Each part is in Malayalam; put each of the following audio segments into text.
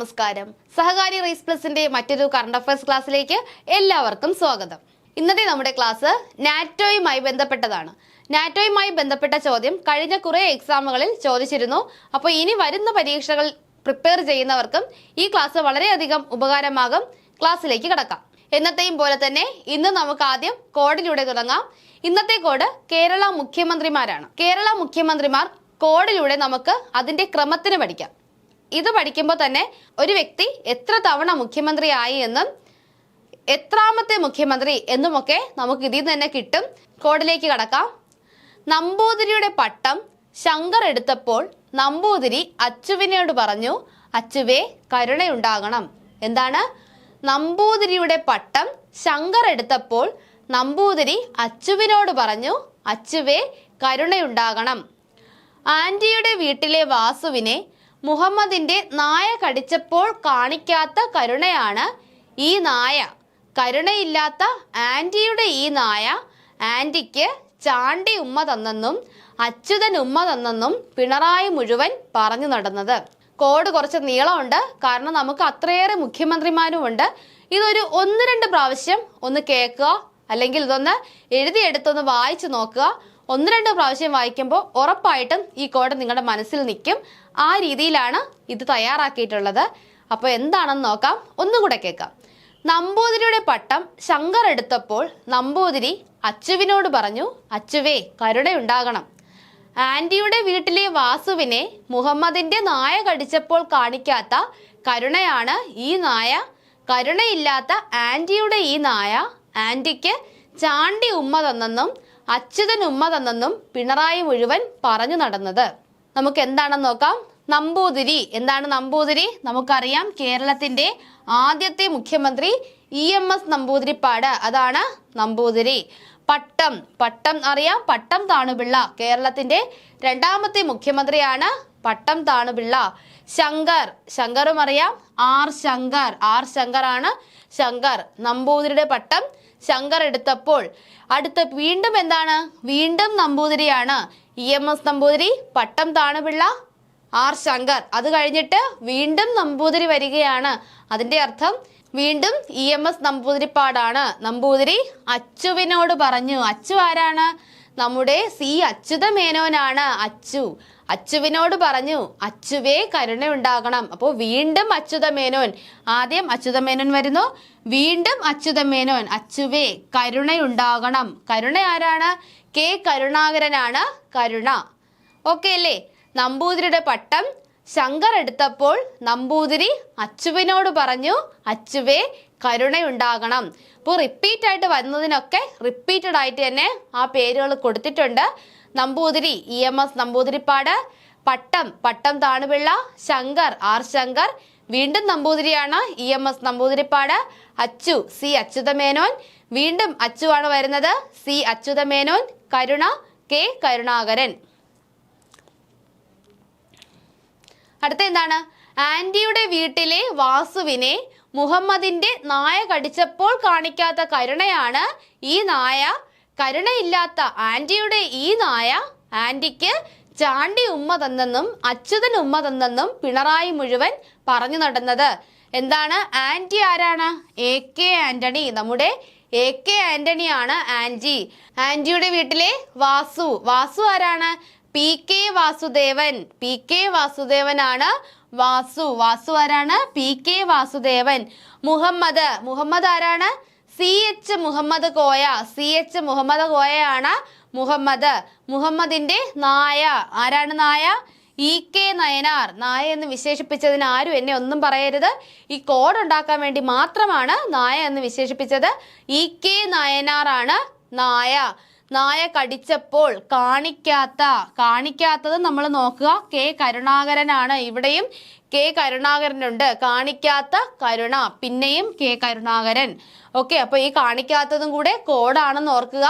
നമസ്കാരം. സഹകാരി റേസ് പ്ലസിന്റെ മറ്റൊരു കറണ്ട് അഫയേഴ്സ് ക്ലാസ്സിലേക്ക് എല്ലാവർക്കും സ്വാഗതം. ഇന്നത്തെ നമ്മുടെ ക്ലാസ് നാറ്റോയുമായി ബന്ധപ്പെട്ടതാണ്. നാറ്റോയുമായി ബന്ധപ്പെട്ട ചോദ്യം കഴിഞ്ഞ കുറേ എക്സാമുകളിൽ ചോദിച്ചിരുന്നു. അപ്പോൾ ഇനി വരുന്ന പരീക്ഷകൾ പ്രിപ്പയർ ചെയ്യുന്നവർക്കും ഈ ക്ലാസ് വളരെയധികം ഉപകാരമാകും. ക്ലാസ്സിലേക്ക് കടക്കാം. എന്നത്തെയും പോലെ തന്നെ ഇന്ന് നമുക്ക് ആദ്യം കോഡിലൂടെ തുടങ്ങാം. ഇന്നത്തെ കോഡ് കേരള മുഖ്യമന്ത്രിമാരാണ്. കേരള മുഖ്യമന്ത്രിമാർ കോഡിലൂടെ നമുക്ക് അതിന്റെ ക്രമത്തിന് പഠിക്കാം. ഇത് പഠിക്കുമ്പോൾ തന്നെ ഒരു വ്യക്തി എത്ര തവണ മുഖ്യമന്ത്രിയായി എന്നും എത്രാമത്തെ മുഖ്യമന്ത്രി എന്നുമൊക്കെ നമുക്ക് ഇതിൽ തന്നെ കിട്ടും. കോഡിലേക്ക് കടക്കാം. നമ്പൂതിരിയുടെ പട്ടം ശങ്കർ എടുത്തപ്പോൾ നമ്പൂതിരി അച്ചുവിനോട് പറഞ്ഞു അച്ചുവേ കരുണയുണ്ടാകണം. എന്താണ്? നമ്പൂതിരിയുടെ പട്ടം ശങ്കർ എടുത്തപ്പോൾ നമ്പൂതിരി അച്ചുവിനോട് പറഞ്ഞു അച്ചുവേ കരുണയുണ്ടാകണം. ആന്റിയുടെ വീട്ടിലെ വാസുവിനെ മുഹമ്മദിന്റെ നായ കടിച്ചപ്പോൾ കാണിക്കാത്ത കരുണയാണ് ഈ നായ. കരുണയില്ലാത്ത ആന്റിയുടെ ഈ നായ ആന്റിക്ക് ചാണ്ടി ഉമ്മ തന്നെന്നും അച്യുതൻ ഉമ്മ തന്നെന്നും പിണറായി മുഴുവൻ പറഞ്ഞു നടന്നത്. കോഡ് കുറച്ച് നീളമുണ്ട്. കാരണം നമുക്ക് അത്രയേറെ മുഖ്യമന്ത്രിമാരുമുണ്ട്. ഇതൊരു ഒന്ന് രണ്ട് പ്രാവശ്യം ഒന്ന് കേൾക്കുക. അല്ലെങ്കിൽ ഇതൊന്ന് എഴുതിയെടുത്തൊന്ന് വായിച്ചു നോക്കുക. ഒന്ന് രണ്ട് പ്രാവശ്യം വായിക്കുമ്പോൾ ഉറപ്പായിട്ടും ഈ കോഡ് നിങ്ങളുടെ മനസ്സിൽ നിൽക്കും. ആ രീതിയിലാണ് ഇത് തയ്യാറാക്കിയിട്ടുള്ളത്. അപ്പോൾ എന്താണെന്ന് നോക്കാം. ഒന്നും കൂടെ കേൾക്കാം. നമ്പൂതിരിയുടെ പട്ടം ശങ്കർ എടുത്തപ്പോൾ നമ്പൂതിരി അച്ചുവിനോട് പറഞ്ഞു അച്ചുവേ കരുണയുണ്ടാകണം. ആന്റിയുടെ വീട്ടിലെ വാസുവിനെ മുഹമ്മദിന്റെ നായ കടിച്ചപ്പോൾ കാണിക്കാത്ത കരുണയാണ് ഈ നായ. കരുണയില്ലാത്ത ആന്റിയുടെ ഈ നായ ആന്റിക്ക് ചാണ്ടി ഉമ്മ തന്നെന്നും അച്യുതൻ ഉമ്മ തന്നെന്നും പിണറായി മുഴുവൻ പറഞ്ഞു നടന്നത്. നമുക്ക് എന്താണെന്ന് നോക്കാം. നമ്പൂതിരി. എന്താണ് നമ്പൂതിരി? നമുക്കറിയാം കേരളത്തിന്റെ ആദ്യത്തെ മുഖ്യമന്ത്രി ഇ എം എസ് നമ്പൂതിരിപ്പാട്. അതാണ് നമ്പൂതിരി. പട്ടം. പട്ടം അറിയാം. പട്ടം താണുപിള്ള കേരളത്തിന്റെ രണ്ടാമത്തെ മുഖ്യമന്ത്രിയാണ് പട്ടം താണുപിള്ള. ശങ്കർ. ശങ്കറും അറിയാം. ആർ ശങ്കർ. ആർ ശങ്കർ ആണ് ശങ്കർ. നമ്പൂതിരിയുടെ പട്ടം ശങ്കർ എടുത്തപ്പോൾ അടുത്ത വീണ്ടും എന്താണ്? വീണ്ടും നമ്പൂതിരിയാണ്. E M S Namboothiri Pattom Thanu Pillai R Shankar. അത് കഴിഞ്ഞിട്ട് വീണ്ടും നമ്പൂതിരി വരികയാണ്. അതിന്റെ അർത്ഥം വീണ്ടും ഇ എം എസ് നമ്പൂതിരിപ്പാടാണ്. നമ്പൂതിരി അച്ചുവിനോട് പറഞ്ഞു. അച്ചു ആരാണ്? നമ്മുടെ സി അച്യുത മേനോനാണ് അച്ചു. അച്ചുവിനോട് പറഞ്ഞു അച്ചുവേ കരുണ ഉണ്ടാകണം അപ്പോൾ വീണ്ടും അച്യുത മേനോൻ ആദ്യം അച്യുത മേനോൻ വരുന്നു വീണ്ടും അച്യുത മേനോൻ അച്ചുവേ കരുണയുണ്ടാകണം. കരുണ ആരാണ്? കെ കരുണാകരനാണ് കരുണ. ഓക്കെ അല്ലേ? നമ്പൂതിരിയുടെ പട്ടം ശങ്കർ എടുത്തപ്പോൾ നമ്പൂതിരി അച്ചുവിനോട് പറഞ്ഞു അച്ചുവേ കരുണയുണ്ടാകണം. ഇപ്പോൾ റിപ്പീറ്റ് ആയിട്ട് വരുന്നതിനൊക്കെ റിപ്പീറ്റഡ് ആയിട്ട് തന്നെ ആ പേരുകൾ കൊടുത്തിട്ടുണ്ട്. Namboothiri E M S Namboothiripad Pattom Pattom Thanu Pillai Shankar R Shankar വീണ്ടും നമ്പൂതിരിയാണ് E M S Namboothiripad Achu C Achutha Menon വീണ്ടും അച്ചു ആണ് വരുന്നത് സി അച്യുതമേനോൻ കരുണ കെ കരുണാകരൻ. അടുത്ത എന്താണ്? ആന്റിയുടെ വീട്ടിലെ വാസുവിനെ മുഹമ്മദിന്റെ നായ കടിച്ചപ്പോൾ കാണിക്കാത്ത കരുണയാണ് ഈ നായ. കരുണയില്ലാത്ത ആന്റിയുടെ ഈ നായ ആന്റിക്ക് ചാണ്ടി ഉമ്മ തന്നെന്നും അച്യുതൻ ഉമ്മ തന്നെന്നും പിണറായി മുഴുവൻ പറഞ്ഞു നടന്നത്. എന്താണ്? ആന്റി ആരാണ്? A K Antony. നമ്മുടെ എ കെ ആന്റണി ആണ് ആന്റി. ആന്റിയുടെ വീട്ടിലെ വാസു. വാസു ആരാണ്? P K Vasudevan. P K വാസുദേവനാണ് Vasu. Vasu ആരാണ്? P K Vasudevan. Muhammad. Muhammad ആരാണ്? C H Muhammad Koya. C H Muhammad കോയയാണ് Muhammad. മുഹമ്മദിന്റെ നായ. ആരാണ് നായ? E K Nayanar. നായ എന്ന് വിശേഷിപ്പിച്ചതിന് ആരും എന്നെ ഒന്നും പറയരുത്. ഈ കോഡ് ഉണ്ടാക്കാൻ വേണ്ടി മാത്രമാണ് നായ എന്ന് വിശേഷിപ്പിച്ചത്. ഇ കെ നയനാർ ആണ് നായ. നായ കടിച്ചപ്പോൾ കാണിക്കാത്ത കാണിക്കാത്തത് നമ്മൾ നോക്കുക. കെ കരുണാകരനാണ്. ഇവിടെയും കെ കരുണാകരനുണ്ട്. കാണിക്കാത്ത കരുണ. പിന്നെയും കെ കരുണാകരൻ. ഓക്കെ അപ്പൊ ഈ കാണിക്കാത്തതും കൂടെ കോഡാണെന്ന് ഓർക്കുക.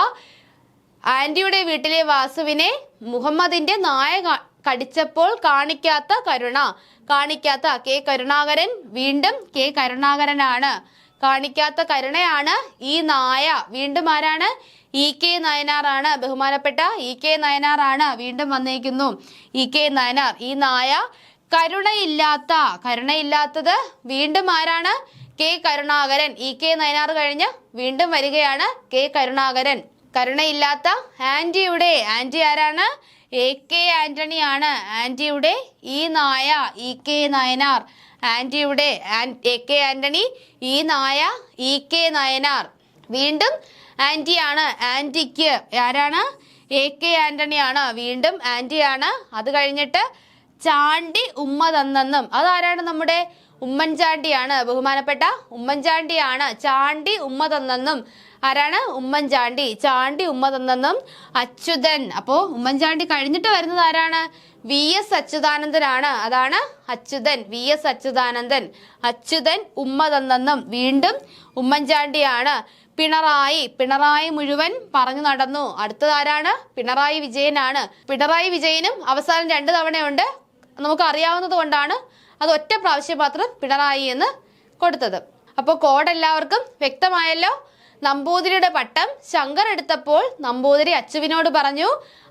ആന്റിയുടെ വീട്ടിലെ വാസുവിനെ മുഹമ്മദിന്റെ നായ കടിച്ചപ്പോൾ കാണിക്കാത്ത കരുണ. കാണിക്കാത്ത കെ കരുണാകരൻ. വീണ്ടും കെ കരുണാകരനാണ്. കാണിക്കാത്ത കരുണയാണ് ഈ നായ. വീണ്ടും ആരാണ്? ഇ കെ നയനാറാണ് ബഹുമാനപ്പെട്ട ഇ കെ നയനാറാണ് വീണ്ടും വന്നേക്കുന്നു. ഇ കെ നയനാർ ഈ നായ കരുണയില്ലാത്ത കരുണയില്ലാത്തത് വീണ്ടും ആരാണ്? K Karunakaran. E K Nayanar കഴിഞ്ഞ് വീണ്ടും വരികയാണ് കെ കരുണാകരൻ. കരുണയില്ലാത്ത ആന്റിയുടെ ആന്റി ആരാണ്? എ കെ ആന്റണിയാണ് ആന്റിയുടെ ഈ നായ ഇ കെ നയനാർ. ആന്റിയുടെ ആൻ- എ കെ ആന്റണി ഈ നായ ഇ കെ നയനാർ. വീണ്ടും ആന്റിയാണ് ആന്റിക്ക് ആരാണ്? എ കെ ആന്റണിയാണ് വീണ്ടും ആന്റിയാണ് അത് കഴിഞ്ഞിട്ട് ചാണ്ടി ഉമ്മ തന്നെന്നും അതാരാണ് നമ്മുടെ ഉമ്മൻചാണ്ടിയാണ്? ബഹുമാനപ്പെട്ട ഉമ്മൻചാണ്ടിയാണ്. ചാണ്ടി ഉമ്മ തന്നെന്നും ആരാണ്? ഉമ്മൻചാണ്ടി. ചാണ്ടി ഉമ്മ തന്നെന്നും അച്യുതൻ. അപ്പോ ഉമ്മൻചാണ്ടി കഴിഞ്ഞിട്ട് വരുന്നത് ആരാണ്? വി എസ് അച്യുതാനന്ദനാണ്. അതാണ് Achuthan. V S Achuthanandan. Achuthan ഉമ്മ തന്നെന്നും വീണ്ടും ഉമ്മൻചാണ്ടിയാണ്. പിണറായി. പിണറായി മുഴുവൻ പറഞ്ഞു നടന്നു. അടുത്തത് ആരാണ്? പിണറായി വിജയനാണ്. പിണറായി വിജയനും അവസാനം രണ്ട് തവണയുണ്ട്. നമുക്ക് അറിയാവുന്നത് കൊണ്ടാണ് അത് ഒറ്റ പ്രാവശ്യം മാത്രം പിണറായി എന്ന് കൊടുത്തത്. അപ്പോൾ കോഡ് എല്ലാവർക്കും വ്യക്തമായല്ലോ. നമ്പൂതിരിയുടെ പട്ടം ശങ്കർ എടുത്തപ്പോൾ നമ്പൂതിരി അച്ചുവിനോട് പറഞ്ഞു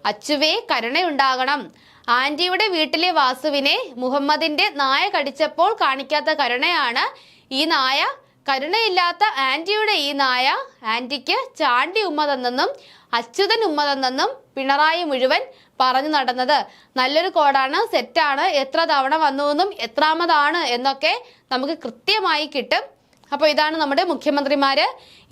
അച്ചുവേ കരുണയുണ്ടാകണം. ആന്റിയുടെ വീട്ടിലെ വാസുവിനെ മുഹമ്മദിന്റെ നായ കടിച്ചപ്പോൾ കാണിക്കാത്ത കരുണയാണ് ഈ നായ. കരുണയില്ലാത്ത ആന്റിയുടെ ഈ നായ ആന്റിക്ക് ചാണ്ടി ഉമ്മ തന്നെന്നും അച്യുതൻ ഉമ്മ തന്നെന്നും പിണറായി മുഴുവൻ പറഞ്ഞു നടന്നത്. നല്ലൊരു കോഡാണ് സെറ്റാണ്. എത്ര തവണ വന്നു എന്നും എത്രാമതാണ് എന്നൊക്കെ നമുക്ക് കൃത്യമായി കിട്ടും. അപ്പോൾ ഇതാണ് നമ്മുടെ മുഖ്യമന്ത്രിമാര്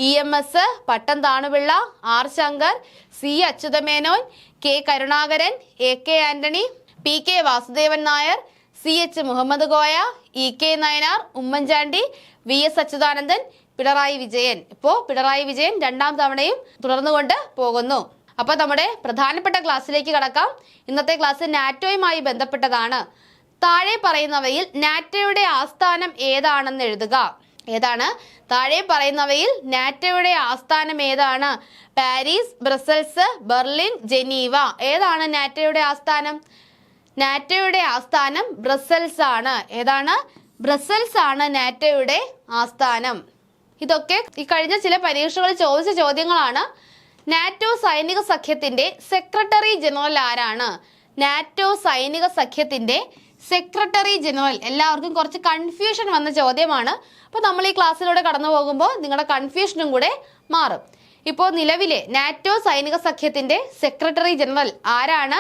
E M S Pattom Thanu Pillai R Shankar C Achutha Menon K Karunakaran A K Antony P K Vasudevan Nair C H Muhammad Koya E K Nayanar Oommen Chandy V S Achuthanandan Pinarayi Vijayan. ഇപ്പോ പിണറായി വിജയൻ രണ്ടാം തവണയും തുടർന്നുകൊണ്ട് പോകുന്നു. അപ്പൊ നമ്മുടെ പ്രധാനപ്പെട്ട ക്ലാസ്സിലേക്ക് കടക്കാം. ഇന്നത്തെ ക്ലാസ് നാറ്റോയുമായി ബന്ധപ്പെട്ടതാണ്. താഴെ പറയുന്നവയിൽ നാറ്റോയുടെ ആസ്ഥാനം ഏതാണെന്ന് എഴുതുക. ഏതാണ്? താഴെ പറയുന്നവയിൽ നാറ്റോയുടെ ആസ്ഥാനം ഏതാണ്? Paris Brussels Berlin Geneva. ഏതാണ് നാറ്റോയുടെ ആസ്ഥാനം? നാറ്റോയുടെ ആസ്ഥാനം ബ്രസൽസ് ആണ്. ഏതാണ്? ബ്രസൽസ് ആണ് നാറ്റോയുടെ ആസ്ഥാനം. ഇതൊക്കെ ഈ കഴിഞ്ഞ ചില പരീക്ഷകളിൽ ചോദിച്ച ചോദ്യങ്ങളാണ്. നാറ്റോ സൈനിക സഖ്യത്തിന്റെ സെക്രട്ടറി ജനറൽ ആരാണ്? നാറ്റോ സൈനിക സഖ്യത്തിന്റെ സെക്രട്ടറി ജനറൽ. എല്ലാവർക്കും കുറച്ച് കൺഫ്യൂഷൻ വന്ന ചോദ്യമാണ്. അപ്പോൾ നമ്മൾ ഈ ക്ലാസ്സിലൂടെ കടന്നു പോകുമ്പോൾ നിങ്ങളുടെ കൺഫ്യൂഷനും കൂടെ മാറും. ഇപ്പോൾ നിലവിലെ നാറ്റോ സൈനിക സഖ്യത്തിന്റെ സെക്രട്ടറി ജനറൽ ആരാണ്?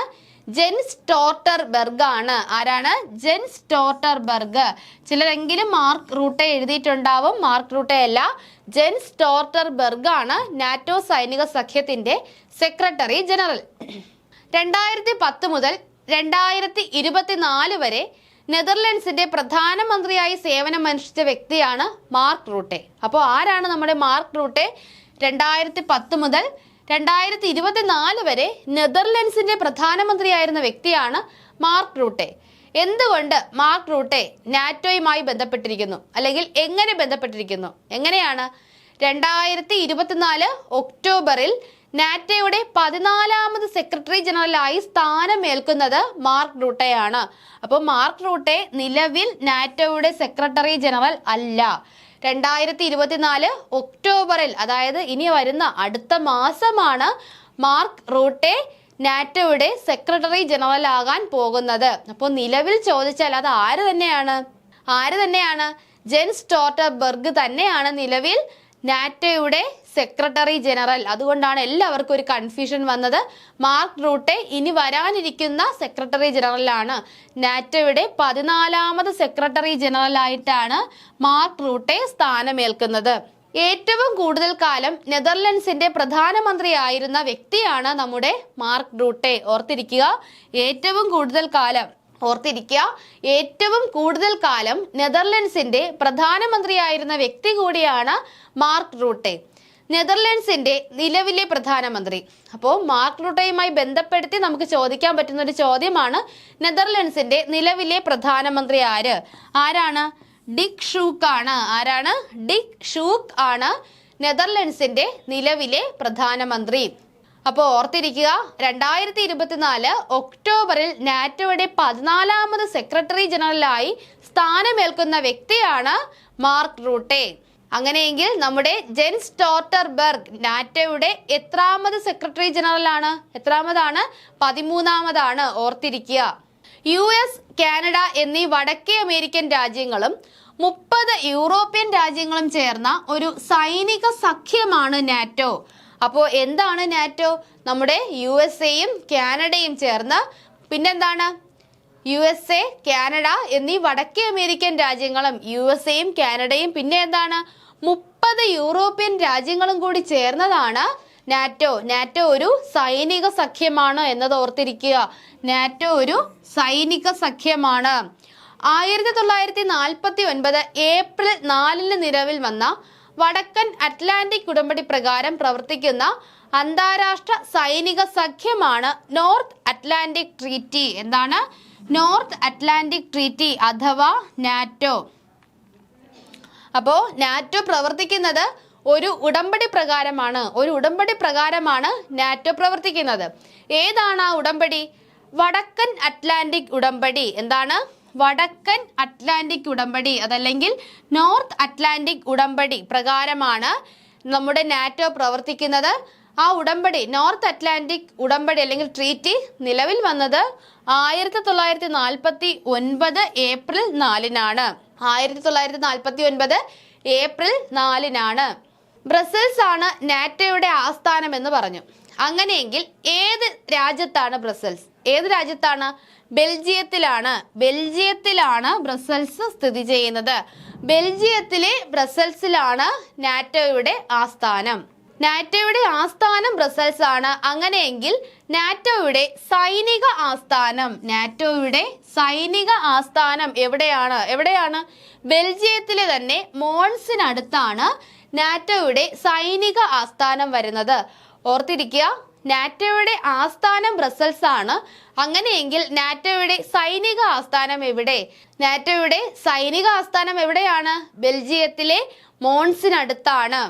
ജെൻസ് ടോർട്ടർ ബെർഗ് ആണ് ആരാണ്? ജെൻസ് ടോർട്ടർ ബെർഗ് ചിലരെങ്കിലും മാർക്ക് റൂട്ടെ എഴുതിയിട്ടുണ്ടാവും മാർക്ക് റൂട്ടെ അല്ല. ജെൻസ് ടോർട്ടർ ബെർഗ് ആണ് നാറ്റോ സൈനിക സഖ്യത്തിന്റെ സെക്രട്ടറി ജനറൽ. രണ്ടായിരത്തി പത്ത് മുതൽ രണ്ടായിരത്തി ഇരുപത്തിനാല് വരെ നെതർലൻഡ്സിന്റെ പ്രധാനമന്ത്രിയായി സേവനമനുഷ്ഠിച്ച വ്യക്തിയാണ് മാർക്ക് റൂട്ടെ. അപ്പോൾ ആരാണ് നമ്മുടെ മാർക്ക് റൂട്ടെ? രണ്ടായിരത്തി പത്ത് മുതൽ രണ്ടായിരത്തി ഇരുപത്തിനാല് വരെ നെതർലൻഡ്സിന്റെ പ്രധാനമന്ത്രിയായിരുന്ന വ്യക്തിയാണ് മാർക്ക് റൂട്ടെ. എന്തുകൊണ്ട് മാർക്ക് റൂട്ടെ നാറ്റോയുമായി ബന്ധപ്പെട്ടിരിക്കുന്നു? അല്ലെങ്കിൽ എങ്ങനെ ബന്ധപ്പെട്ടിരിക്കുന്നു? എങ്ങനെയാണ്? രണ്ടായിരത്തി ഇരുപത്തിനാല് ഒക്ടോബറിൽ നാറ്റോയുടെ പതിനാലാമത് സെക്രട്ടറി ജനറലായി സ്ഥാനമേൽക്കുന്നത് മാർക്ക് റൂട്ടയാണ്. അപ്പോൾ മാർക്ക് റൂട്ടെ നിലവിൽ നാറ്റോയുടെ സെക്രട്ടറി ജനറൽ അല്ല. രണ്ടായിരത്തി ഇരുപത്തിനാല് ഒക്ടോബറിൽ അതായത് ഇനി വരുന്ന അടുത്ത മാസമാണ് മാർക്ക് റൂട്ടെ നാറ്റോയുടെ സെക്രട്ടറി ജനറൽ ആകാൻ പോകുന്നത്. അപ്പോൾ നിലവിൽ ചോദിച്ചാൽ അത് ആര് തന്നെയാണ്? ആര് തന്നെയാണ്? ജെൻസ് സ്റ്റോർട്ടർബർഗ് തന്നെയാണ് നിലവിൽ നാറ്റോയുടെ സെക്രട്ടറി ജനറൽ. അതുകൊണ്ടാണ് എല്ലാവർക്കും ഒരു കൺഫ്യൂഷൻ വന്നത്. മാർക്ക് റൂട്ടെ ഇനി വരാനിരിക്കുന്ന സെക്രട്ടറി ജനറലാണ് നാറ്റോയുടെ പതിനാലാമത് സെക്രട്ടറി ജനറൽ ആയിട്ടാണ് മാർക്ക് റൂട്ടെ സ്ഥാനമേൽക്കുന്നത്. ഏറ്റവും കൂടുതൽ കാലം നെതർലൻഡ്സിന്റെ പ്രധാനമന്ത്രിയായിരുന്ന വ്യക്തിയാണ് നമ്മുടെ മാർക്ക് റൂട്ടെ. ഓർത്തിരിക്കുക ഏറ്റവും കൂടുതൽ കാലം ഓർത്തിരിക്കുക. ഏറ്റവും കൂടുതൽ കാലം നെതർലൻഡ്സിന്റെ പ്രധാനമന്ത്രിയായിരുന്ന വ്യക്തി കൂടിയാണ് മാർക്ക് റൂട്ടെ. നെതർലൻഡ്സിന്റെ നിലവിലെ പ്രധാനമന്ത്രി. അപ്പോൾ മാർക്ക് റൂട്ടയുമായി ബന്ധപ്പെടുത്തി നമുക്ക് ചോദിക്കാൻ പറ്റുന്ന ഒരു ചോദ്യമാണ് നെതർലൻഡ്സിന്റെ നിലവിലെ പ്രധാനമന്ത്രി ആര്? ആരാണ്? ഡിക് ഷൂക്ക് ആണ്. ആരാണ്? ഡിക് ഷൂക്ക് ആണ് നെതർലൻഡ്സിന്റെ നിലവിലെ പ്രധാനമന്ത്രി. അപ്പോൾ ഓർത്തിരിക്കുക രണ്ടായിരത്തി ഇരുപത്തിനാല് ഒക്ടോബറിൽ നാറ്റോയുടെ പതിനാലാമത് സെക്രട്ടറി ജനറലായി സ്ഥാനമേൽക്കുന്ന വ്യക്തിയാണ് മാർക്ക് റൂട്ടെ. അങ്ങനെയെങ്കിൽ നമ്മുടെ ജെൻസ് ടോർട്ടർബർഗ് നാറ്റോയുടെ എത്രാമത് സെക്രട്ടറി ജനറൽ ആണ് എത്രാമതാണ്? പതിമൂന്നാമതാണ്. ഓർത്തിരിക്കുക. യു എസ് കാനഡ എന്നീ വടക്കേ അമേരിക്കൻ രാജ്യങ്ങളും മുപ്പത് യൂറോപ്യൻ രാജ്യങ്ങളും ചേർന്ന ഒരു സൈനിക സഖ്യമാണ് നാറ്റോ. അപ്പോൾ എന്താണ് നാറ്റോ? നമ്മുടെ യു എസ് എയും കാനഡയും ചേർന്ന് പിന്നെന്താണ്? യു എസ് എ കാനഡ എന്നീ വടക്കേ അമേരിക്കൻ രാജ്യങ്ങളും യു എസ് എയും കാനഡയും പിന്നെ എന്താണ്? മുപ്പത് യൂറോപ്യൻ രാജ്യങ്ങളും കൂടി ചേർന്നതാണ് നാറ്റോ. നാറ്റോ ഒരു സൈനിക സഖ്യമാണ് എന്നത് ഓർത്തിരിക്കുക. നാറ്റോ ഒരു സൈനിക സഖ്യമാണ്. ആയിരത്തി തൊള്ളായിരത്തി നാൽപ്പത്തി ഒൻപത് ഏപ്രിൽ നാലിന് നിലവിൽ വന്ന വടക്കൻ അറ്റ്ലാന്റിക് ഉടമ്പടി പ്രകാരം പ്രവർത്തിക്കുന്ന അന്താരാഷ്ട്ര സൈനിക സഖ്യമാണ് നോർത്ത് അറ്റ്ലാന്റിക് ട്രീറ്റി. എന്താണ്? നോർത്ത് അറ്റ്ലാന്റിക് ട്രീറ്റി അഥവാ നാറ്റോ. അപ്പോ നാറ്റോ പ്രവർത്തിക്കുന്നത് ഒരു ഉടമ്പടി പ്രകാരമാണ്. ഒരു ഉടമ്പടി പ്രകാരമാണ് നാറ്റോ പ്രവർത്തിക്കുന്നത്. ഏതാണ് ആ ഉടമ്പടി? വടക്കൻ അറ്റ്ലാന്റിക് ഉടമ്പടി. എന്താണ്? വടക്കൻ അറ്റ്ലാന്റിക് ഉടമ്പടി അതല്ലെങ്കിൽ നോർത്ത് അറ്റ്ലാന്റിക് ഉടമ്പടി പ്രകാരമാണ് നമ്മുടെ നാറ്റോ പ്രവർത്തിക്കുന്നത്. ആ ഉടമ്പടി നോർത്ത് അറ്റ്ലാന്റിക് ഉടമ്പടി അല്ലെങ്കിൽ ട്രീറ്റി നിലവിൽ വന്നത് ആയിരത്തി തൊള്ളായിരത്തി നാൽപ്പത്തി ഒൻപത് ഏപ്രിൽ നാലിനാണ്. ആയിരത്തി തൊള്ളായിരത്തി നാൽപ്പത്തി ഒൻപത് ഏപ്രിൽ നാലിനാണ്. ബ്രസൽസ് ആണ് നാറ്റോയുടെ ആസ്ഥാനം എന്ന് പറഞ്ഞു. അങ്ങനെയെങ്കിൽ ഏത് രാജ്യത്താണ് ബ്രസൽസ്? ഏത് രാജ്യത്താണ്? ബെൽജിയത്തിലാണ്. ബെൽജിയത്തിലാണ് ബ്രസൽസ് സ്ഥിതി ചെയ്യുന്നത്. ബെൽജിയത്തിലെ ബ്രസൽസിലാണ് നാറ്റോയുടെ ആസ്ഥാനം. നാറ്റോയുടെ ആസ്ഥാനം ബ്രസൽസ് ആണ് അങ്ങനെയെങ്കിൽ നാറ്റോയുടെ സൈനിക ആസ്ഥാനം. നാറ്റോയുടെ സൈനിക ആസ്ഥാനം എവിടെയാണ്? എവിടെയാണ്? ബെൽജിയത്തിലെ തന്നെ മോൺസിനടുത്താണ് നാറ്റോയുടെ സൈനിക ആസ്ഥാനം വരുന്നത്. ഓർത്തിരിക്കുക നാറ്റോയുടെ ആസ്ഥാനം ബ്രസൽസ് ആണ് അങ്ങനെയെങ്കിൽ നാറ്റോയുടെ സൈനിക ആസ്ഥാനം എവിടെ? നാറ്റോയുടെ സൈനിക ആസ്ഥാനം എവിടെയാണ്? ബെൽജിയത്തിലെ മോൺസിനടുത്താണ്.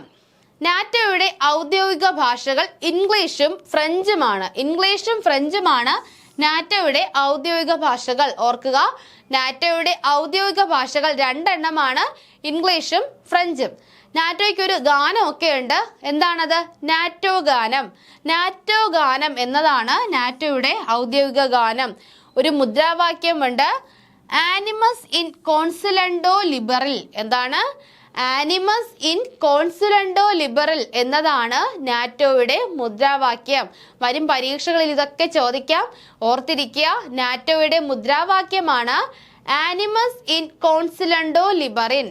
നാറ്റോയുടെ ഔദ്യോഗിക ഭാഷകൾ ഇംഗ്ലീഷും ഫ്രഞ്ചുമാണ്. ഇംഗ്ലീഷും ഫ്രഞ്ചുമാണ് നാറ്റോയുടെ ഔദ്യോഗിക ഭാഷകൾ. ഓർക്കുക നാറ്റോയുടെ ഔദ്യോഗിക ഭാഷകൾ രണ്ടെണ്ണമാണ് ഇംഗ്ലീഷും ഫ്രഞ്ചും. നാറ്റോയ്ക്ക് ഒരു ഗാനമൊക്കെ ഉണ്ട് എന്താണത്? നാറ്റോ ഗാനം. നാറ്റോ ഗാനം എന്നതാണ് നാറ്റോയുടെ ഔദ്യോഗിക ഗാനം. ഒരു മുദ്രാവാക്യമുണ്ട്. ആനിമസ് ഇൻ കോൺസുലൻഡോ ലിബറൽ എന്താണ്? ആനിമസ് ഇൻ കോൺസുലൻഡോ ലിബറൽ എന്നതാണ് നാറ്റോയുടെ മുദ്രാവാക്യം. വരും പരീക്ഷകളിൽ ഇതൊക്കെ ചോദിക്കാം. ഓർത്തിരിക്കുക നാറ്റോയുടെ മുദ്രാവാക്യമാണ് ആനിമസ് ഇൻ കോൺസുലൻഡോ ലിബറിൻ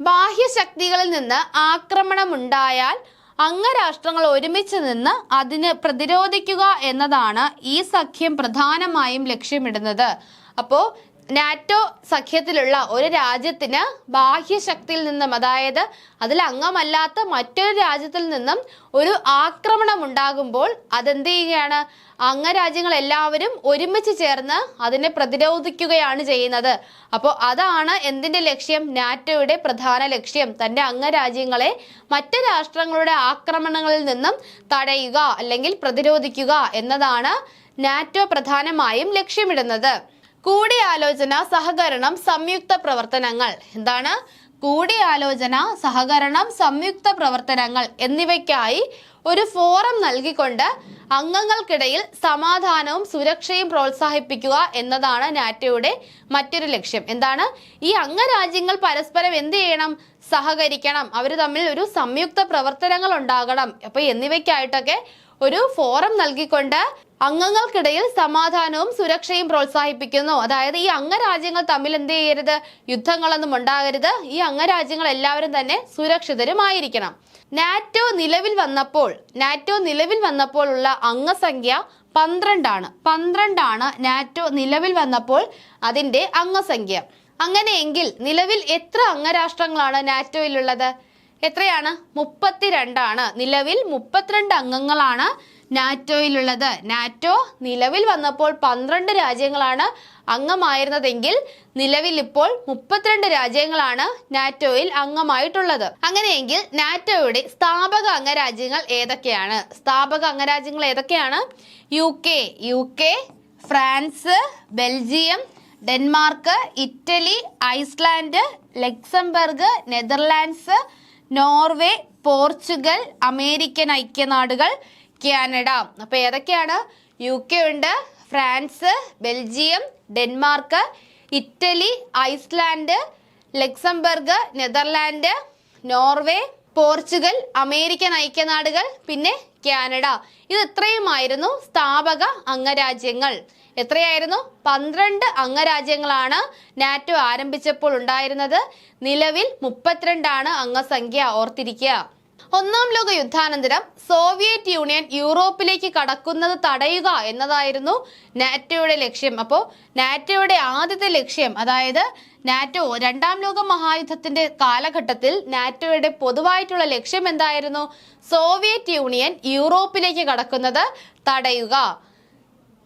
ബാഹ്യശക്തികളിൽ നിന്ന് ആക്രമണമുണ്ടായാൽ അംഗരാഷ്ട്രങ്ങൾ ഒരുമിച്ച് നിന്ന് അതിന് പ്രതിരോധിക്കുക എന്നതാണ് ഈ സഖ്യം പ്രധാനമായും ലക്ഷ്യമിടുന്നത്. അപ്പോൾ നാറ്റോ സഖ്യത്തിലുള്ള ഒരു രാജ്യത്തിന് ബാഹ്യശക്തിയിൽ നിന്നും അതായത് അതിൽ അംഗമല്ലാത്ത മറ്റൊരു രാജ്യത്തിൽ നിന്നും ഒരു ആക്രമണം ഉണ്ടാകുമ്പോൾ അതെന്ത് ചെയ്യുകയാണ്? അംഗരാജ്യങ്ങൾ എല്ലാവരും ഒരുമിച്ച് ചേർന്ന് അതിനെ പ്രതിരോധിക്കുകയാണ് ചെയ്യുന്നത്. അപ്പോൾ അതാണ് എന്തിന്റെ ലക്ഷ്യം? നാറ്റോയുടെ പ്രധാന ലക്ഷ്യം. തന്റെ അംഗരാജ്യങ്ങളെ മറ്റ് രാഷ്ട്രങ്ങളുടെ ആക്രമണങ്ങളിൽ നിന്നും തടയുക അല്ലെങ്കിൽ പ്രതിരോധിക്കുക എന്നതാണ് നാറ്റോ പ്രധാനമായും ലക്ഷ്യമിടുന്നത്. കൂടിയാലോചന സഹകരണം സംയുക്ത പ്രവർത്തനങ്ങൾ. എന്താണ്? കൂടിയാലോചന സഹകരണം സംയുക്ത പ്രവർത്തനങ്ങൾ എന്നിവയ്ക്കായി ഒരു ഫോറം നൽകിക്കൊണ്ട് അംഗങ്ങൾക്കിടയിൽ സമാധാനവും സുരക്ഷയും പ്രോത്സാഹിപ്പിക്കുക എന്നതാണ് നാറ്റോയുടെ മറ്റൊരു ലക്ഷ്യം. എന്താണ്? ഈ അംഗരാജ്യങ്ങൾ പരസ്പരം എന്ത് ചെയ്യണം? സഹകരിക്കണം. അവർ തമ്മിൽ ഒരു സംയുക്ത പ്രവർത്തനങ്ങൾ ഉണ്ടാകണം. അപ്പൊ എന്നിവയ്ക്കായിട്ടൊക്കെ ഒരു ഫോറം നൽകിക്കൊണ്ട് അംഗങ്ങൾക്കിടയിൽ സമാധാനവും സുരക്ഷയും പ്രോത്സാഹിപ്പിക്കുന്നു. അതായത് ഈ അംഗരാജ്യങ്ങൾ തമ്മിൽ എന്ത് ചെയ്യരുത്? യുദ്ധങ്ങളൊന്നും ഉണ്ടാകരുത്. ഈ അംഗരാജ്യങ്ങൾ എല്ലാവരും തന്നെ സുരക്ഷിതരുമായിരിക്കണം. നാറ്റോ നിലവിൽ വന്നപ്പോൾ നാറ്റോ നിലവിൽ വന്നപ്പോൾ ഉള്ള അംഗസംഖ്യ പന്ത്രണ്ടാണ്. പന്ത്രണ്ടാണ് നാറ്റോ നിലവിൽ വന്നപ്പോൾ അതിന്റെ അംഗസംഖ്യ. അങ്ങനെയെങ്കിൽ നിലവിൽ എത്ര അംഗരാഷ്ട്രങ്ങളാണ് നാറ്റോയിലുള്ളത്? എത്രയാണ്? മുപ്പത്തിരണ്ടാണ്. നിലവിൽ മുപ്പത്തിരണ്ട് അംഗങ്ങളാണ് നാറ്റോയിലുള്ളത്. നാറ്റോ നിലവിൽ വന്നപ്പോൾ പന്ത്രണ്ട് രാജ്യങ്ങളാണ് അംഗമായിരുന്നതെങ്കിൽ നിലവിൽ ഇപ്പോൾ മുപ്പത്തിരണ്ട് രാജ്യങ്ങളാണ് നാറ്റോയിൽ അംഗമായിട്ടുള്ളത്. അങ്ങനെയെങ്കിൽ നാറ്റോയുടെ സ്ഥാപക അംഗരാജ്യങ്ങൾ ഏതൊക്കെയാണ്? സ്ഥാപക അംഗരാജ്യങ്ങൾ ഏതൊക്കെയാണ്? U K U K France Belgium Denmark Italy Iceland Luxembourg Netherlands Norway Portugal American ഐക്യനാടുകൾ Canada. അപ്പൊ ഏതൊക്കെയാണ്? യു കെ ഉണ്ട് France Belgium Denmark Italy Iceland Luxembourg Netherland Norway Portugal American ഐക്യനാടുകൾ പിന്നെ കാനഡ. ഇത് ഇത്രയുമായിരുന്നു സ്ഥാപക അംഗരാജ്യങ്ങൾ? എത്രയായിരുന്നു? പന്ത്രണ്ട് അംഗരാജ്യങ്ങളാണ് നാറ്റോ ആരംഭിച്ചപ്പോൾ ഉണ്ടായിരുന്നത്. നിലവിൽ മുപ്പത്തിരണ്ടാണ് അംഗസംഖ്യ ഓർത്തിരിക്കുക. ഒന്നാം ലോക യുദ്ധാനന്തരം സോവിയറ്റ് യൂണിയൻ യൂറോപ്പിലേക്ക് കടക്കുന്നത് തടയുക എന്നതായിരുന്നു നാറ്റോയുടെ ലക്ഷ്യം. അപ്പോൾ നാറ്റോയുടെ ആദ്യത്തെ ലക്ഷ്യം അതായത് നാറ്റോ രണ്ടാം ലോക മഹായുദ്ധത്തിന്റെ കാലഘട്ടത്തിൽ നാറ്റോയുടെ പൊതുവായിട്ടുള്ള ലക്ഷ്യം എന്തായിരുന്നു? സോവിയറ്റ് യൂണിയൻ യൂറോപ്പിലേക്ക് കടക്കുന്നത് തടയുക.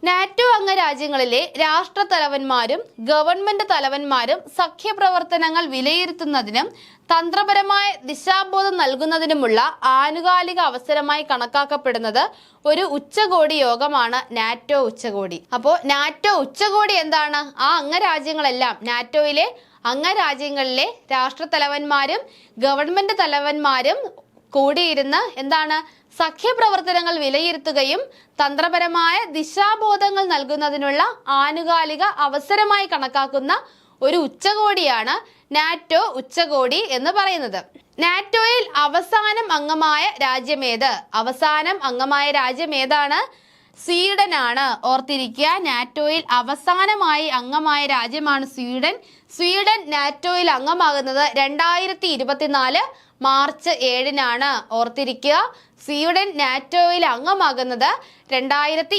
നാറ്റോ അംഗരാജ്യങ്ങളിലെ രാഷ്ട്ര തലവന്മാരും ഗവൺമെന്റ് തലവന്മാരും സഖ്യപ്രവർത്തനങ്ങൾ വിലയിരുത്തുന്നതിനും തന്ത്രപരമായ ദിശാബോധം നൽകുന്നതിനുമുള്ള ആനുകാലിക അവസരമായി കണക്കാക്കപ്പെടുന്നത് ഒരു ഉച്ചകോടി യോഗമാണ് നാറ്റോ ഉച്ചകോടി. അപ്പോൾ നാറ്റോ ഉച്ചകോടി എന്താണ്? ആ അംഗരാജ്യങ്ങളെല്ലാം നാറ്റോയിലെ അംഗരാജ്യങ്ങളിലെ രാഷ്ട്ര തലവന്മാരും ഗവൺമെന്റ് തലവന്മാരും കൂടിയിരുന്ന് എന്താണ്? സഖ്യപ്രവർത്തനങ്ങൾ വിലയിരുത്തുകയും തന്ത്രപരമായ ദിശാബോധങ്ങൾ നൽകുന്നതിനുള്ള ആനുകാലിക അവസരമായി കണക്കാക്കുന്ന ഒരു ഉച്ചകോടിയാണ് നാറ്റോ ഉച്ചകോടി എന്ന് പറയുന്നത്. നാറ്റോയിൽ അവസാനം അംഗമായ രാജ്യമേത് അവസാനം അംഗമായ രാജ്യമേതാണ് സ്വീഡനാണ്. ഓർത്തിരിക്കുക നാറ്റോയിൽ അവസാനമായി അംഗമായ രാജ്യമാണ് സ്വീഡൻ. സ്വീഡൻ നാറ്റോയിൽ അംഗമാകുന്നത് രണ്ടായിരത്തി ഇരുപത്തിനാല് മാർച്ച് ഏഴിനാണ് ഓർത്തിരിക്കുക. സ്വീഡൻ നാറ്റോയിൽ അംഗമാകുന്നത് രണ്ടായിരത്തി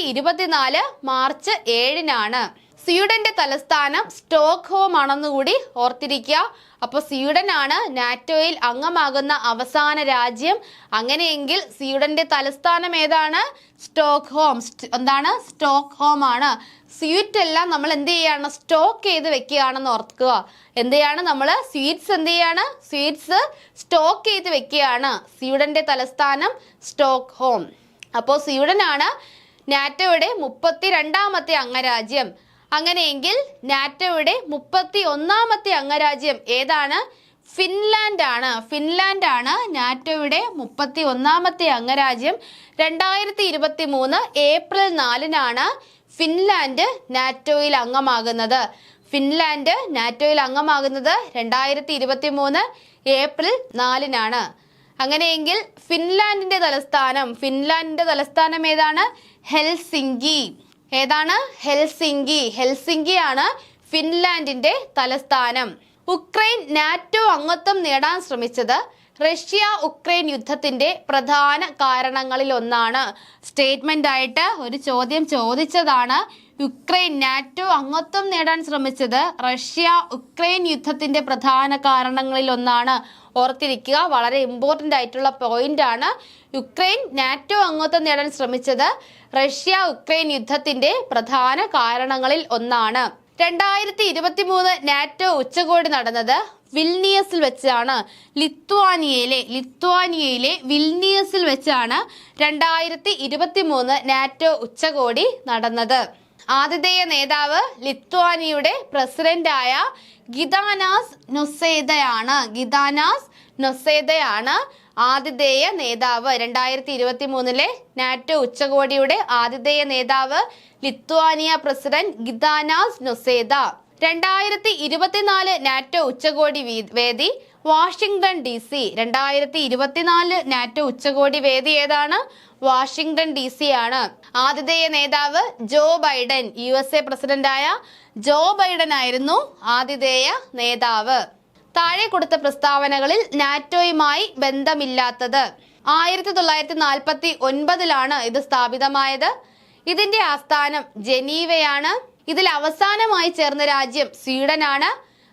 മാർച്ച് ഏഴിനാണ്. സ്വീഡന്റെ തലസ്ഥാനം സ്റ്റോക്ക്ഹോം ആണെന്നുകൂടി ഓർത്തിരിക്കുക. അപ്പോൾ സ്വീഡൻ ആണ് നാറ്റോയിൽ അംഗമാകുന്ന അവസാന രാജ്യം. അങ്ങനെയെങ്കിൽ സ്വീഡന്റെ തലസ്ഥാനം ഏതാണ്? സ്റ്റോക്ക്ഹോം. എന്താണ്? സ്റ്റോക്ക്ഹോം ആണ് സ്വീറ്റ് എല്ലാം നമ്മൾ എന്ത് ചെയ്യാണ്? സ്റ്റോക്ക് ചെയ്ത് വെക്കുകയാണെന്ന് ഓർക്കുക. എന്ത് ചെയ്യാണ് നമ്മൾ? സ്വീറ്റ്സ് എന്ത് ചെയ്യാണ്? സ്വീറ്റ്സ് സ്റ്റോക്ക് ചെയ്ത് വെക്കുകയാണ്. സ്വീഡന്റെ തലസ്ഥാനം സ്റ്റോക്ക്ഹോം. അപ്പോൾ സ്വീഡൻ ആണ് നാറ്റോയുടെ മുപ്പത്തി രണ്ടാമത്തെ അംഗരാജ്യം. അങ്ങനെയെങ്കിൽ നാറ്റോയുടെ മുപ്പത്തി ഒന്നാമത്തെ അംഗരാജ്യം ഏതാണ്? ഫിൻലാൻഡ് ആണ് ഫിൻലാൻഡ് ആണ് നാറ്റോയുടെ മുപ്പത്തി ഒന്നാമത്തെ അംഗരാജ്യം. രണ്ടായിരത്തി ഇരുപത്തി മൂന്ന് ഏപ്രിൽ നാലിനാണ് ഫിൻലാൻഡ് നാറ്റോയിൽ അംഗമാകുന്നത്. ഫിൻലാൻഡ് നാറ്റോയിൽ അംഗമാകുന്നത് രണ്ടായിരത്തി ഇരുപത്തി മൂന്ന് ഏപ്രിൽ നാലിനാണ്. അങ്ങനെയെങ്കിൽ ഫിൻലാൻഡിന്റെ തലസ്ഥാനം ഫിൻലാൻഡിന്റെ തലസ്ഥാനം ഏതാണ്? ഹെൽസിങ്കി. ഏതാണ്? ഹെൽസിങ്കി. ഹെൽസിങ്കിയാണ് ഫിൻലാൻഡിന്റെ തലസ്ഥാനം. ഉക്രൈൻ നാറ്റോ അംഗത്വം നേടാൻ ശ്രമിച്ചത് റഷ്യ ഉക്രൈൻ യുദ്ധത്തിന്റെ പ്രധാന കാരണങ്ങളിൽ ഒന്നാണ് സ്റ്റേറ്റ്മെന്റ് ആയിട്ട് ഒരു ചോദ്യം ചോദിച്ചതാണ് യുക്രൈൻ നാറ്റോ അംഗത്വം നേടാൻ ശ്രമിച്ചത് റഷ്യ ഉക്രൈൻ യുദ്ധത്തിന്റെ പ്രധാന കാരണങ്ങളിൽ ഒന്നാണ്. ഓർത്തിരിക്കുക വളരെ ഇമ്പോർട്ടന്റ് ആയിട്ടുള്ള പോയിന്റ് ആണ്. യുക്രൈൻ നാറ്റോ അംഗത്വം നേടാൻ ശ്രമിച്ചത് റഷ്യ ഉക്രൈൻ യുദ്ധത്തിന്റെ പ്രധാന കാരണങ്ങളിൽ ഒന്നാണ്. രണ്ടായിരത്തി ഇരുപത്തി മൂന്ന് നാറ്റോ ഉച്ചകോടി നടന്നത് വിൽനിയസിൽ വെച്ചാണ്. ലിത്വാനിയയിലെ ലിത്വാനിയയിലെ വിൽനിയസിൽ വെച്ചാണ് രണ്ടായിരത്തി ഇരുപത്തി മൂന്ന് നാറ്റോ ഉച്ചകോടി നടന്നത്. ആതിഥേയ നേതാവ് ലിത്വാനിയുടെ പ്രസിഡന്റായ ഗിതാനാസ് നൊസേദയാണ്. ഗിതാനാസ് നൊസേദയാണ് ആതിഥേയ നേതാവ്. രണ്ടായിരത്തി ഇരുപത്തി മൂന്നിലെ നാറ്റോ ഉച്ചകോടിയുടെ ആതിഥേയ നേതാവ് ലിത്വാനിയ പ്രസിഡന്റ് ഗിതാനാസ് നൊസേദ. രണ്ടായിരത്തി ഇരുപത്തിനാല് നാറ്റോ ഉച്ചകോടി വേദി. Washington D C. രണ്ടായിരത്തി ഇരുപത്തിനാല് നാറ്റോ ഉച്ചകോടി വേദി ഏതാണ്? വാഷിംഗ്ടൺ ഡി സി ആണ്. ആതിഥേയ നേതാവ് Joe Biden U S A പ്രസിഡന്റായ ജോ ബൈഡൻ ആയിരുന്നു ആതിഥേയ നേതാവ്. താഴെ കൊടുത്ത പ്രസ്താവനകളിൽ നാറ്റോയുമായി ബന്ധമില്ലാത്തത്. ആയിരത്തി തൊള്ളായിരത്തി നാൽപ്പത്തി ഒൻപതിലാണ് ഇത് സ്ഥാപിതമായത്. ഇതിന്റെ ആസ്ഥാനം ജനീവയാണ്. ഇതിൽ അവസാനമായി ചേർന്ന രാജ്യം സ്വീഡനാണ്.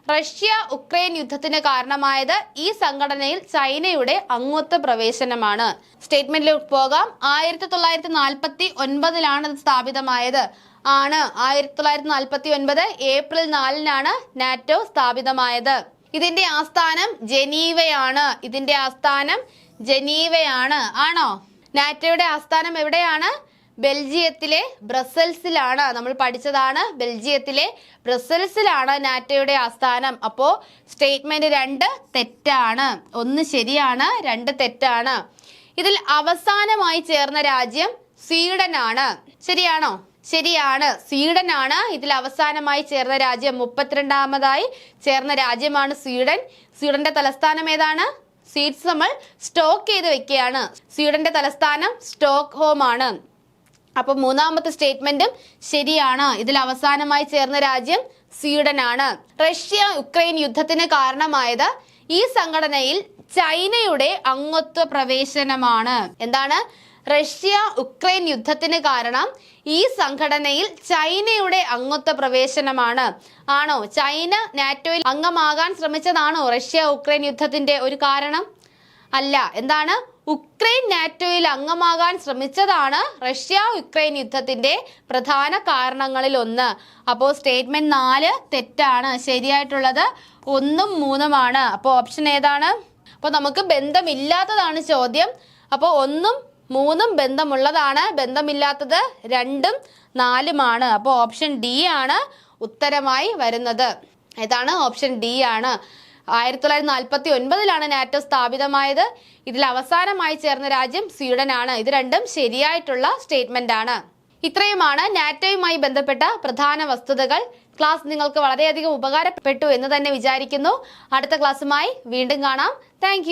റഷ്യ ഉക്രൈൻ യുദ്ധത്തിന് കാരണമായത് ഈ സംഘടനയിൽ ചൈനയുടെ അംഗത്വ പ്രവേശനമാണ്. സ്റ്റേറ്റ്മെന്റിലേക്ക് പോകാം. ആയിരത്തി തൊള്ളായിരത്തി നാൽപ്പത്തി ഒൻപതിലാണ് ഇത് സ്ഥാപിതമായത്. ആണ്. ആയിരത്തി തൊള്ളായിരത്തി നാൽപ്പത്തി ഒൻപത് ഏപ്രിൽ നാലിനാണ് നാറ്റോ സ്ഥാപിതമായത്. ഇതിന്റെ ആസ്ഥാനം ജനീവയാണ്. ഇതിന്റെ ആസ്ഥാനം ജനീവയാണ്. ആണോ? നാറ്റോയുടെ ആസ്ഥാനം എവിടെയാണ്? ബെൽജിയത്തിലെ ബ്രസൽസിലാണ്. നമ്മൾ പഠിച്ചതാണ് ബെൽജിയത്തിലെ ബ്രസൽസിലാണ് നാറ്റോയുടെ ആസ്ഥാനം. അപ്പോൾ സ്റ്റേറ്റ്മെന്റ് രണ്ട് തെറ്റാണ്. ഒന്ന് ശരിയാണ് രണ്ട് തെറ്റാണ്. ഇതിൽ അവസാനമായി ചേർന്ന രാജ്യം സ്വീഡനാണ്. ശരിയാണോ? ശരിയാണ്. സ്വീഡനാണ്. ഇതിൽ അവസാനമായി ചേർന്ന രാജ്യം മുപ്പത്തിരണ്ടാമതായി ചേർന്ന രാജ്യമാണ് സ്വീഡൻ. സ്വീഡന്റെ തലസ്ഥാനം ഏതാണ്? സീറ്റ്സ് നമ്മൾ സ്റ്റോക്ക് ചെയ്ത് വെക്കുകയാണ്. സ്വീഡന്റെ തലസ്ഥാനം സ്റ്റോക്ക് ഹോം ആണ് അപ്പൊ മൂന്നാമത്തെ സ്റ്റേറ്റ്മെന്റും ശരിയാണ്. ഇതിൽ അവസാനമായി ചേർന്ന രാജ്യം സ്വീഡൻ ആണ് റഷ്യ ഉക്രൈൻ യുദ്ധത്തിന് കാരണമായത് ഈ സംഘടനയിൽ ചൈനയുടെ അംഗത്വ പ്രവേശനമാണ്. എന്താണ്? റഷ്യ ഉക്രൈൻ യുദ്ധത്തിന് കാരണം ഈ സംഘടനയിൽ ചൈനയുടെ അംഗത്വ പ്രവേശനമാണ്. ആണോ? ചൈന നാറ്റോയിൽ അംഗമാകാൻ ശ്രമിച്ചതാണോ റഷ്യ ഉക്രൈൻ യുദ്ധത്തിന്റെ ഒരു കാരണം? അല്ല. എന്താണ്? ഉക്രൈൻ നാറ്റോയിൽ അംഗമാകാൻ ശ്രമിച്ചതാണ് റഷ്യ ഉക്രൈൻ യുദ്ധത്തിന്റെ പ്രധാന കാരണങ്ങളിൽ ഒന്ന്. അപ്പോൾ സ്റ്റേറ്റ്മെന്റ് നാല് തെറ്റാണ്. ശരിയായിട്ടുള്ളത് ഒന്നും മൂന്നുമാണ്. അപ്പോൾ ഓപ്ഷൻ ഏതാണ്? അപ്പോൾ നമുക്ക് ബന്ധമില്ലാത്തതാണ് ചോദ്യം. അപ്പോൾ ഒന്നും മൂന്നും ബന്ധമുള്ളതാണ്. ബന്ധമില്ലാത്തത് രണ്ടും നാലുമാണ്. അപ്പോൾ ഓപ്ഷൻ ഡി ആണ് ഉത്തരമായി വരുന്നത്. ഏതാണ്? ഓപ്ഷൻ ഡി ആണ്. ആയിരത്തി തൊള്ളായിരത്തി നാൽപ്പത്തി ഒൻപതിലാണ് നാറ്റോ സ്ഥാപിതമായത്. ഇതിൽ അവസാനമായി ചേർന്ന രാജ്യം സ്വീഡനാണ്. ഇത് രണ്ടും ശരിയായിട്ടുള്ള സ്റ്റേറ്റ്മെന്റ് ആണ് ഇത്രയുമാണ് നാറ്റോയുമായി ബന്ധപ്പെട്ട പ്രധാന വസ്തുതകൾ. ക്ലാസ് നിങ്ങൾക്ക് വളരെയധികം ഉപകാരപ്പെട്ടു എന്ന് തന്നെ വിചാരിക്കുന്നു. അടുത്ത ക്ലാസ്സുമായി വീണ്ടും കാണാം. താങ്ക്